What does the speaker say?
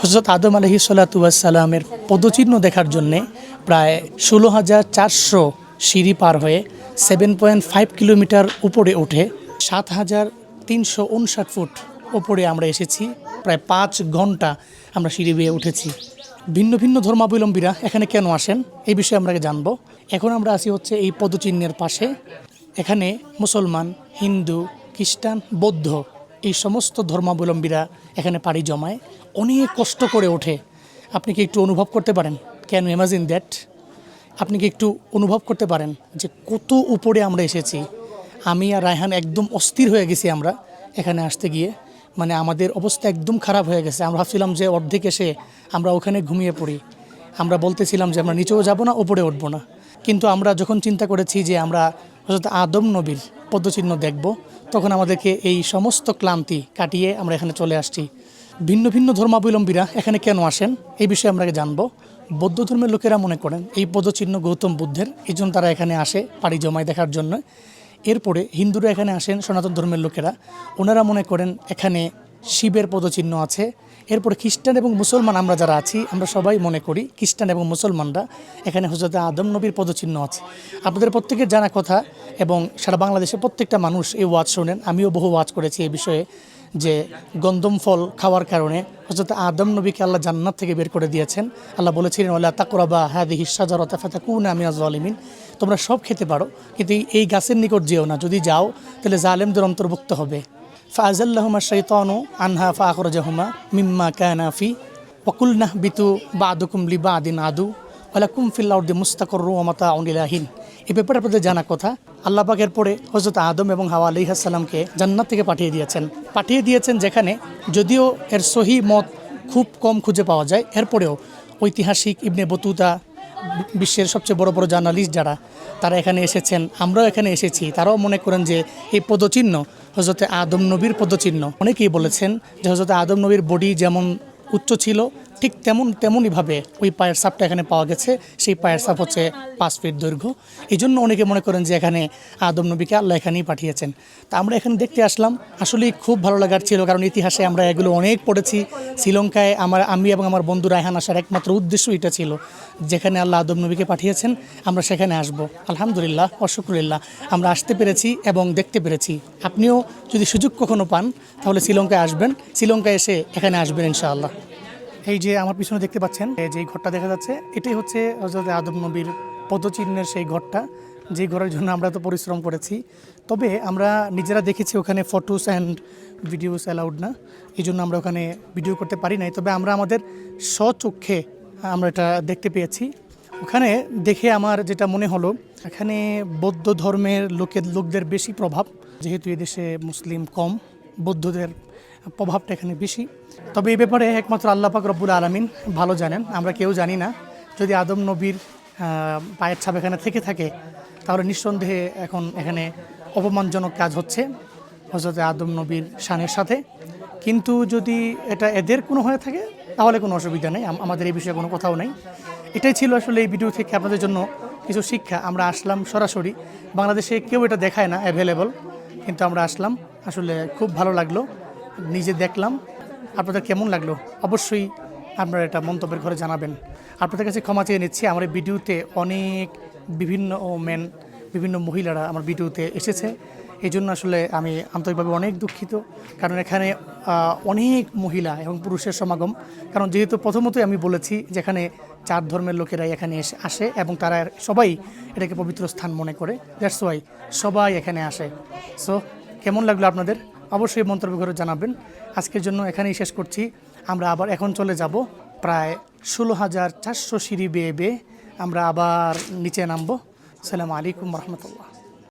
হজরত আদম আলহি সাল্লাতুয়াসাল্লামের পদচিহ্ন দেখার জন্যে প্রায় ষোলো হাজার চারশো সিঁড়ি পার হয়ে সেভেন পয়েন্ট ফাইভ কিলোমিটার উপরে উঠে সাত হাজার তিনশো উনষাট ফুট ওপরে আমরা এসেছি। প্রায় পাঁচ ঘণ্টা আমরা সিঁড়ি বেয়ে উঠেছি। ভিন্ন ভিন্ন ধর্মাবলম্বীরা এখানে কেন আসেন? এই বিষয়ে আমরা জানব। এখন আমরা আছি হচ্ছে এই পদচিহ্নের পাশে। এখানে মুসলমান, হিন্দু, খ্রিস্টান, বৌদ্ধ এই সমস্ত ধর্মাবলম্বীরা এখানে পাড়ি জমায়। অনেক কষ্ট করে ওঠে। আপনি কি একটু অনুভব করতে পারেন? ক্যান ইমাজিন দ্যাট আপনি কি একটু অনুভব করতে পারেন যে কত উপরে আমরা এসেছি? আমি আর রায়হান একদম অস্থির হয়ে গেছি আমরা এখানে আসতে গিয়ে। মানে আমাদের অবস্থা একদম খারাপ হয়ে গেছে। আমরা ভাবছিলাম যে অর্ধেক এসে আমরা ওখানে ঘুমিয়ে পড়ি। আমরা বলতেছিলাম যে আমরা নিচেও যাব না, ওপরে উঠবো না। কিন্তু আমরা যখন চিন্তা করেছি যে আমরা হয়তো আদম নবীর পদচিহ্ন দেখব। তখন আমাদেরকে এই সমস্ত ক্লান্তি কাটিয়ে আমরা এখানে চলে আসছি। ভিন্ন ভিন্ন ধর্মাবলম্বীরা এখানে কেন আসেন, এই বিষয়ে আমরা জানব। বৌদ্ধ ধর্মের লোকেরা মনে করেন এই পদচিহ্ন গৌতম বুদ্ধের, এই জন্য তারা এখানে আসে পাড়ি জমায় দেখার জন্য। এরপরে হিন্দুরা এখানে আসেন সনাতন ধর্মের লোকেরা। ওনারা মনে করেন এখানে শিবের পদচিহ্ন আছে। এরপর খ্রিস্টান এবং মুসলমান আমরা যারা আছি, আমরা সবাই মনে করি খ্রিস্টান এবং মুসলমানরা এখানে হজরত আদম নবীর পদচিহ্ন আছে। আপনাদের প্রত্যেকের জানা কথা এবং সারা বাংলাদেশের প্রত্যেকটা মানুষ এই ওয়াজ শোনেন। আমিও বহু ওয়াজ করেছি এই বিষয়ে যে গন্দম ফল খাওয়ার কারণে হজরত আদম নবীকে আল্লাহ জান্নাত থেকে বের করে দিয়েছেন। আল্লাহ বলেছিলেন আল্লাহ তাকরাবা হ্যাঁ দেখি সাজারতা ফেতা কুন আমি আজলিমিন তোমরা সব খেতে পারো, কিন্তু এই গাছের নিকট যেও না। যদি যাও, তাহলে জালেমদের অন্তর্ভুক্ত হবে। ফাজাল্লাহুমা শৈতানু আনহা ফাখরজাহুমা মিম্মা কানাফি ওকুলনাহ বিতু বাদুকুম লি বাদিন আদু ওয়ালাকুম ফিল্লাউদ্দি মুস্তাকর রুমাতা অনিলাহিন এই ব্যাপারে আপনাদের জানা কথা, আল্লাহ পাকের পরে হজরত আদম এবং হাওয়া আলিহাসাল্লামকে জান্নাত থেকে পাঠিয়ে দিয়েছেন। পাঠিয়ে দিয়েছেন যেখানে যদিও এর সহি মত খুব কম খুঁজে পাওয়া যায়, এরপরেও ঐতিহাসিক ইবনে বতুতা, বিশ্বের সবচেয়ে বড় বড় জার্নালিস্ট যারা, তারা এখানে এসেছেন, আমরাও এখানে এসেছি, তারাও মনে করেন যে এই পদচিহ্ন হজরতে আদম নবীর পদচিহ্ন। অনেকেই বলেছেন যে হজরতে আদম নবীর বডি যেমন উচ্চ ছিল ঠিক তেমন তেমনইভাবে ওই পায়ের সাপটা এখানে পাওয়া গেছে। সেই পায়ের সাপ হচ্ছে পাঁচ ফিট দৈর্ঘ্য। এই জন্য অনেকে মনে করেন যে এখানে আদম নবীকে আল্লাহ এখানেই পাঠিয়েছেন। তা আমরা এখানে দেখতে আসলাম। আসলেই খুব ভালো লাগার ছিল, কারণ ইতিহাসে আমরা এগুলো অনেক পড়েছি। শ্রীলঙ্কায় আমার, আমি এবং আমার বন্ধু রায়হান আসার একমাত্র উদ্দেশ্য এটা ছিল, যেখানে আল্লাহ আদম নবীকে পাঠিয়েছেন, আমরা সেখানে আসব। আলহামদুলিল্লাহ অশুক্রিল্লাহ আমরা আসতে পেরেছি এবং দেখতে পেরেছি। আপনিও যদি সুযোগ কখনো পান, তাহলে শ্রীলঙ্কায় আসবেন। শ্রীলঙ্কায় এসে এখানে আসবেন ইনশাআল্লাহ। এই যে আমার পিছনে দেখতে পাচ্ছেন যে ঘরটা দেখা যাচ্ছে, এটাই হচ্ছে হজরত আদম নবীর পদচিহ্নের সেই ঘরটা। যে ঘরের জন্য আমরা তো পরিশ্রম করেছি। তবে আমরা নিজেরা দেখেছি ওখানে ফটোস অ্যান্ড ভিডিওস অ্যালাউড না। এই জন্য আমরা ওখানে ভিডিও করতে পারি নাই। তবে আমরা আমাদের স্বচক্ষে আমরা এটা দেখতে পেয়েছি। ওখানে দেখে আমার যেটা মনে হলো, এখানে বৌদ্ধ ধর্মের লোকের, লোকদের বেশি প্রভাব, যেহেতু এদেশে মুসলিম কম, বৌদ্ধদের প্রভাবটা এখানে বেশি। তবে এই ব্যাপারে একমাত্র আল্লাহ পাক রব্বুল আলমিন ভালো জানেন। আমরা কেউ জানি না। যদি আদম নবীর পায়ের ছাপ এখানে থেকে থাকে, তাহলে নিঃসন্দেহে এখন এখানে অপমানজনক কাজ হচ্ছে হজরত আদম নবীর শানের সাথে। কিন্তু যদি এটা এদের কোনো হয়ে থাকে, তাহলে কোনো অসুবিধা নেই। আমাদের এই বিষয়ে কোনো কথাও নেই। এটাই ছিল আসলে এই ভিডিও থেকে আপনাদের জন্য কিছু শিক্ষা। আমরা আসলাম সরাসরি। বাংলাদেশে কেউ এটা দেখায় না অ্যাভেলেবল কিন্তু আমরা আসলাম। আসলে খুব ভালো লাগল। নিজে দেখলাম। আপনাদের কেমন লাগল? অবশ্যই আপনারা এটা মন্তব্যের ঘরে জানাবেন। আপনাদের কাছে ক্ষমা চেয়ে নিচ্ছি, আমার ভিডিওতে অনেক বিভিন্ন মেন বিভিন্ন মহিলারা আমার ভিডিওতে এসেছে। এই জন্য আসলে আমি আন্তরিকভাবে অনেক দুঃখিত, কারণ এখানে অনেক মহিলা এবং পুরুষের সমাগম। কারণ যেহেতু প্রথমতই আমি বলেছি যেখানে চার ধর্মের লোকেরাই এখানে এসে আসে এবং তারা সবাই এটাকে পবিত্র স্থান মনে করে দ্যাটস ওয়াই সবাই এখানে আসে। সো কেমন লাগল আপনাদের? অবশ্যই মন্তব্য করে জানাবেন। আজকের জন্য এখানেই শেষ করছি। আমরা আবার এখন চলে যাব প্রায় ষোলো হাজার চারশো সিঁড়ি বেয়ে বেয়ে। আমরা আবার নিচে নামবো। সালামু আলাইকুম রহমতুল্লাহ।